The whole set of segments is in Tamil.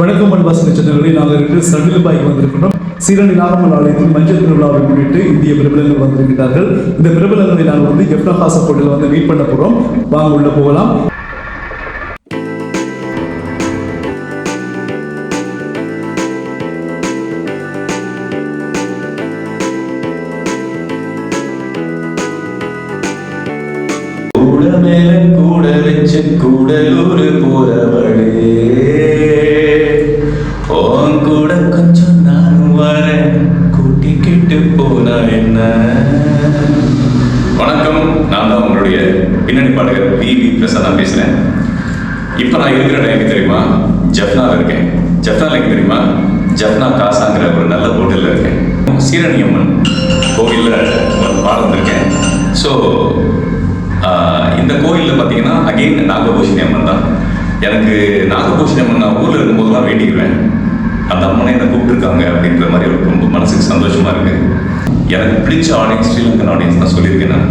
வணக்கம் அன்பாசன சொந்தங்களே நாங்கள் இன்று சண்டிலிப்பாய்க்கு வந்திருக்கிறோம் சீரணி நாகமல் ஆலயத்தில் மஞ்சள் திருவிழாவை முன்னிட்டு இந்திய பிரபலங்கள் வந்திருக்கிறார்கள். இந்த பிரபலங்களை நாங்கள் வந்து ஜெப்னா காசா போட்டியில் வந்து மீட் பண்ண போகிறோம் வாங்க உள்ள போகலாம். கூட மேல கூட வச்சு கூடலூர் போற பின்னணி பாடகர் வி பிரசாத் பிரசாதா பேசுகிறேன் இப்போ நான் இருக்கிற இடம் எங்கே தெரியுமா? ஜப்னாவில் இருக்கேன். ஜப்னாவில் எங்கே தெரியுமா? ஜப்னா காசாங்கிற ஒரு நல்ல ஹோட்டலில் இருக்கேன். சீரணி அம்மன் கோவில்ல வந்து ஸோ இந்த கோயிலில் பார்த்தீங்கன்னா அகெயின் நாகபூஷணி அம்மன் தான். எனக்கு நாகபூஷணி அம்மன் நான் ஊரில் இருக்கும்போதெல்லாம் வேண்டிக்குவேன். அந்த அம்மனை என்னை கூப்பிட்டுருக்காங்க அப்படின்ற மாதிரி ஒரு ரொம்ப மனசுக்கு சந்தோஷமாக இருக்குது எனக்கு பிடிச்ச ஆடியன்ஸ் ஸ்ரீலங்கன் ஆடியன்ஸ் தான் சொல்லியிருக்கேன் நான்.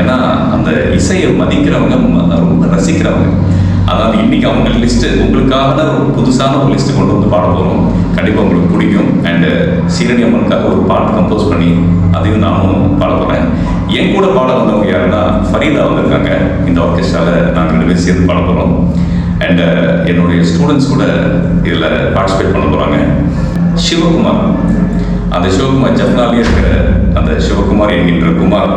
ஏன்னா அந்த இசையை மதிக்கிறவங்க ரொம்ப ரசிக்கிறவங்க. அதாவது இன்னைக்கு அவங்க லிஸ்ட் உங்களுக்காக ஒரு புதுசான ஒரு லிஸ்ட் கொண்டு வந்து பாட போகிறோம் கண்டிப்பாக உங்களுக்கு பிடிக்கும். அண்ட் சீரணி அம்மனுக்காக ஒரு பாட்டு கம்போஸ் பண்ணி அதையும் நானும் பாட போகிறேன் என் கூட பாட வந்தவங்க யாருன்னா ஃபரீதா வந்திருக்காங்க இந்த ஆர்கெஸ்ட்ராவில் நாங்கள் ரெண்டு பேர் சேர்ந்து பாட போகிறோம் அண்ட் என்னுடைய ஸ்டூடெண்ட்ஸ் கூட இதில் பார்ட்டிசிபேட் பண்ண போகிறாங்க சிவகுமார். அந்த சிவகுமார் ஜப்னாலே இருக்கிற அந்த சிவகுமார் என்கின்ற குமார்.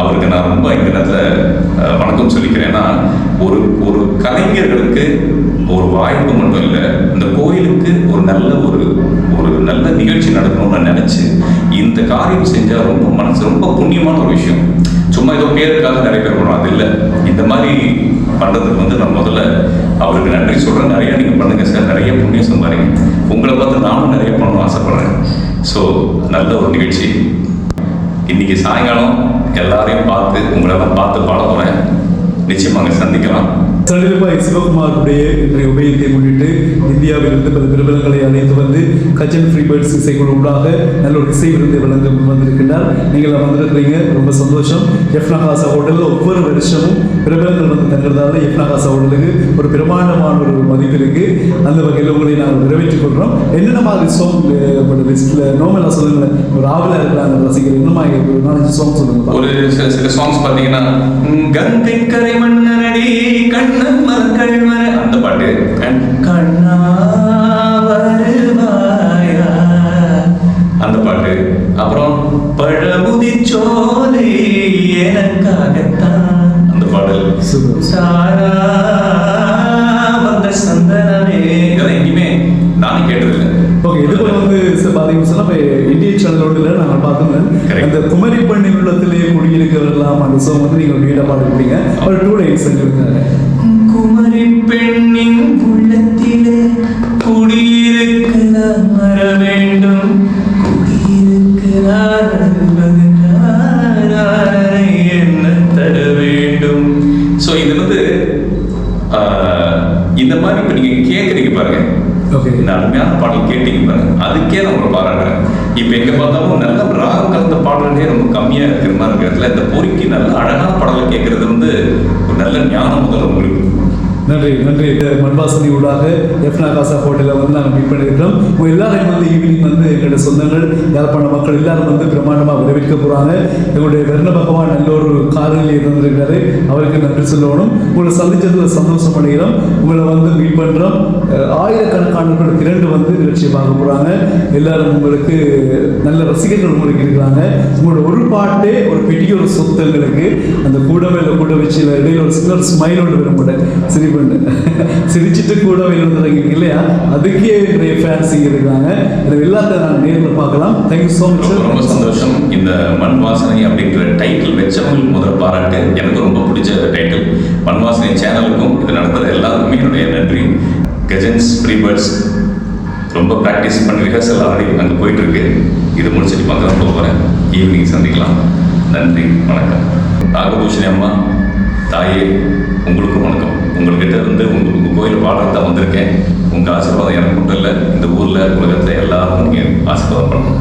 அவருக்கு நான் ரொம்ப இந்த நேரத்தில் வணக்கம் சொல்லிக்கிறேன். ஏன்னா ஒரு ஒரு கலைஞர்களுக்கு ஒரு வாய்ப்பு மட்டும் இல்லை இந்த கோயிலுக்கு ஒரு நல்ல ஒரு ஒரு நல்ல நிகழ்ச்சி நடக்கணும்னு நினச்சி இந்த காரியம் செஞ்சால் ரொம்ப மனசு ரொம்ப புண்ணியமான ஒரு விஷயம். சும்மா ஏதோ பேருக்காக நிறைய பேர் பண்ணுவோம் அது இல்லை. இந்த மாதிரி பண்ணுறதுக்கு வந்து நான் முதல்ல அவருக்கு நன்றி சொல்கிறேன் நிறையா நீங்கள் பண்ணுங்க சார். நிறைய புண்ணியம் சம்பாதிங்க. உங்களை பார்த்து நானும் நிறைய பண்ணணும்னு ஆசைப்பட்றேன். ஸோ நல்ல ஒரு நிகழ்ச்சி. இன்னைக்கு சாயங்காலம் எல்லாரையும் பார்த்து உங்களெல்லாம் பார்த்து பாட போகிறேன் நிச்சயமாக சந்திக்கலாம். சண்டிலிப்பாய் சிவகுமாருடைய இன்றைய உபயத்தை முன்னிட்டு இந்தியாவிலிருந்து பல பிரபலங்களை அழைத்து வந்து கஜன் ஃப்ரீபர்ட்ஸ் இசைக்குழு ஊடாக நல்ல ஒரு இசை விருந்தை வழங்க வந்திருக்கின்றார். நீங்கள் வந்திருக்கிறீங்க ரொம்ப சந்தோஷம். எஃப்னாகாசா ஹோட்டலில் ஒவ்வொரு வருஷமும் பிரபலங்கள் வந்து தங்குறதால எஃப்னாகாசா ஹோட்டலுக்கு ஒரு பிரமாண்டமான ஒரு மதிப்பு இருக்கு. அந்த வகையில் உங்களை நாங்கள் வரவேற்றுக் கொள்கிறோம் என்னென்ன மாதிரி சாங் உங்களோட லிஸ்ட்டில் நோமெல்லாம் சொல்லுங்களேன். ஒரு ஆவலாக இருக்கிறாங்க ரசிகர் என்ன மாதிரி நாலஞ்சு சாங் சொல்லுங்க. ஒரு சில சாங்ஸ் பார்த்தீங்கன்னா கங்கை கரை மன்னரடி கண் மரக்கள் மர அந்த பாட்டு. கண்ணா வருவாயா அந்த பாட்டு. அப்புறம் பழமுதி சோலை எனக்காகத்தான். அந்த பாடல். சாரா வந்த சந்தனமே. இதெல்லாம் எங்கேயுமே நானும் கேட்டதில்லை. ஓகே இது வந்து ச- பாத்தீங்கன்னு சொன்னா இப்போ இந்தியன் சேனலோட நாங்கள் Correct. அந்த குமரி பெண்ணின் உள்ளத்திலே குடியிருக்கிறவர்களாம் அந்த சாங் வந்து நீங்கள் வீட்டை பாடுறீங்க ஒரு டூ லைன்ஸ் இருக்காங்க நீங்கள் கேட்குறீங்க பாருங்க இந்த அருமையான பாடல் கேட்டீங்க பாருங்க. அதுக்கே நான் உங்களை பாராட்டுறேன். இப்போ எங்க பார்த்தாலும் நல்ல ராகம் கலந்த பாடல்களே ரொம்ப கம்மியா இருக்கிற மாதிரி இருக்கிற இடத்துல இந்த பொறுக்கி நல்ல அழகான பாடலை கேட்கறது வந்து ஒரு நல்ல ஞானம் முதல்ல உங்களுக்கு. நன்றி நன்றி. இந்த மண்வாசனி ஊடாக எஃப்னா காசா ஹோட்டலில் வந்து நாங்கள் மீட் பண்ணியிருக்கிறோம். உங்கள் எல்லாரையும் வந்து ஈவினிங் வந்து எங்களோட சொந்தங்கள் யாழ்ப்பாண மக்கள் எல்லாரும் வந்து பிரம்மாண்டமாக வரவேற்க போகிறாங்க எங்களுடைய வர்ண பகவான் நல்ல ஒரு காரில் இருந்திருக்காரு அவருக்கு நன்றி சொல்லணும். உங்களை சந்திச்சதில் சந்தோஷம் அடைகிறோம். உங்களை வந்து மீட் பண்ணுறோம் ஆயிரக்கணக்கானவர்கள் திரண்டு வந்து நிகழ்ச்சியை பார்க்க போகிறாங்க எல்லாரும் உங்களுக்கு நல்ல ரசிகர்கள் உங்களுக்கு இருக்கிறாங்க. உங்களோட ஒரு பாட்டே ஒரு பெரிய ஒரு சொத்து எங்களுக்கு. அந்த கூட கூட வச்சு இடையில ஒரு சின்ன ஸ்மைலோட விரும்புகிறேன் சிரிப்பு சிரிச்சிட்டு கூட விழுந்துறீங்க இல்லையா? அதுக்கே நிறைய ஃபேன்ஸ் இருக்காங்க. இதை எல்லாத்த நான் நேரில் பார்க்கலாம். தேங்க்யூ ஸோ ரொம்ப ரொம்ப சந்தோஷம். இந்த மண் வாசனை அப்படிங்கிற டைட்டில் வச்சவங்களுக்கு முதல் பாராட்டு. எனக்கு ரொம்ப பிடிச்ச டைட்டில் மண் வாசனை சேனலுக்கும் இது நடத்துகிற எல்லாருக்குமே என்னுடைய நன்றி. கெஜன்ஸ் ஃப்ரீ பேர்ட்ஸ் ரொம்ப ப்ராக்டிஸ் பண்ணி ரிஹர்சல் ஆல்ரெடி அங்கே போயிட்டுருக்கு. இது முடிச்சுட்டு இப்போ தான் போகிறேன் ஈவினிங் சந்திக்கலாம். நன்றி வணக்கம். நாகபூஷணி அம்மா தாயே உங்களுக்கும் வணக்கம். உங்கள்கிட்ட இருந்து உங்களுக்கு உங்கள் கோயில் பாடல் தான் வந்திருக்கேன். உங்கள் ஆசீர்வாதம் எனக்கு மட்டும் இல்லை இந்த ஊரில் உலகத்தில் எல்லாருக்கும் நீங்கள் ஆசீர்வாதம் பண்ணணும்.